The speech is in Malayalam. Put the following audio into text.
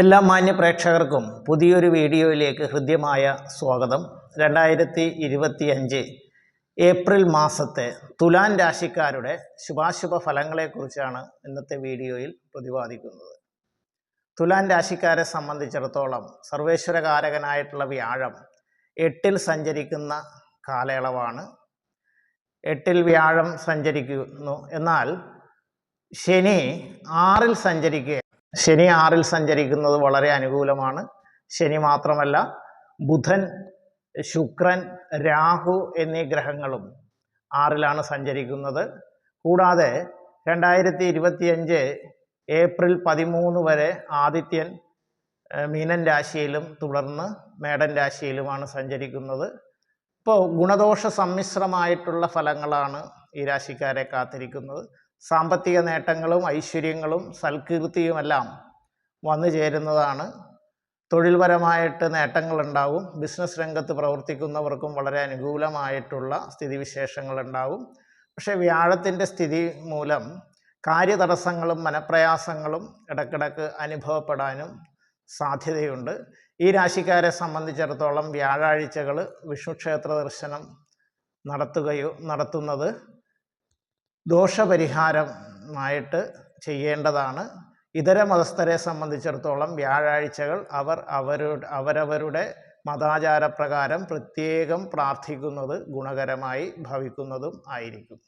എല്ലാ മാന്യ പ്രേക്ഷകർക്കും പുതിയൊരു വീഡിയോയിലേക്ക് ഹൃദ്യമായ സ്വാഗതം. രണ്ടായിരത്തി ഇരുപത്തി അഞ്ച് ഏപ്രിൽ മാസത്തെ തുലാൻ രാശിക്കാരുടെ ശുഭാശുഭ ഫലങ്ങളെക്കുറിച്ചാണ് ഇന്നത്തെ വീഡിയോയിൽ പ്രതിപാദിക്കുന്നത്. തുലാൻ രാശിക്കാരെ സംബന്ധിച്ചിടത്തോളം സർവേശ്വരകാരകനായിട്ടുള്ള വ്യാഴം എട്ടിൽ സഞ്ചരിക്കുന്ന കാലയളവാണ്. എട്ടിൽ വ്യാഴം സഞ്ചരിക്കുന്നു. എന്നാൽ ശനി ആറിൽ സഞ്ചരിക്കുക ശനി ആറിൽ സഞ്ചരിക്കുന്നത് വളരെ അനുകൂലമാണ്. ശനി മാത്രമല്ല ബുധൻ ശുക്രൻ രാഹു എന്നീ ഗ്രഹങ്ങളും ആറിലാണ് സഞ്ചരിക്കുന്നത്. കൂടാതെ രണ്ടായിരത്തി ഇരുപത്തിയഞ്ച് ഏപ്രിൽ പതിമൂന്ന് വരെ ആദിത്യൻ മീനൻ രാശിയിലും തുടർന്ന് മേടൻ രാശിയിലുമാണ് സഞ്ചരിക്കുന്നത്. ഇപ്പോൾ ഗുണദോഷ സമ്മിശ്രമായിട്ടുള്ള ഫലങ്ങളാണ് ഈ രാശിക്കാരെ കാത്തിരിക്കുന്നത്. സാമ്പത്തിക നേട്ടങ്ങളും ഐശ്വര്യങ്ങളും സൽകീർത്തിയുമെല്ലാം വന്നു ചേരുന്നതാണ്. തൊഴിൽപരമായിട്ട് നേട്ടങ്ങളുണ്ടാവും. ബിസിനസ് രംഗത്ത് പ്രവർത്തിക്കുന്നവർക്കും വളരെ അനുകൂലമായിട്ടുള്ള സ്ഥിതിവിശേഷങ്ങളുണ്ടാവും. പക്ഷേ വ്യാഴത്തിന്റെ സ്ഥിതി മൂലം കാര്യതടസ്സങ്ങളും മനപ്രയാസങ്ങളും ഇടക്കിടക്ക് അനുഭവപ്പെടാനും സാധ്യതയുണ്ട്. ഈ രാശിക്കാരെ സംബന്ധിച്ചിടത്തോളം വ്യാഴാഴ്ചകൾ വിഷ്ണു ക്ഷേത്ര ദർശനം നടത്തുകയോ നടത്തുന്നത് ദോഷപരിഹാരമായിട്ട് ചെയ്യേണ്ടതാണ്. ഇതര മതസ്ഥരെ സംബന്ധിച്ചിടത്തോളം വ്യാഴാഴ്ചകൾ അവർ അവരുടെ അവരവരുടെ മതാചാരപ്രകാരം പ്രത്യേകം പ്രാർത്ഥിക്കുന്നത് ഗുണകരമായി ഭവിക്കുന്നതും ആയിരിക്കും.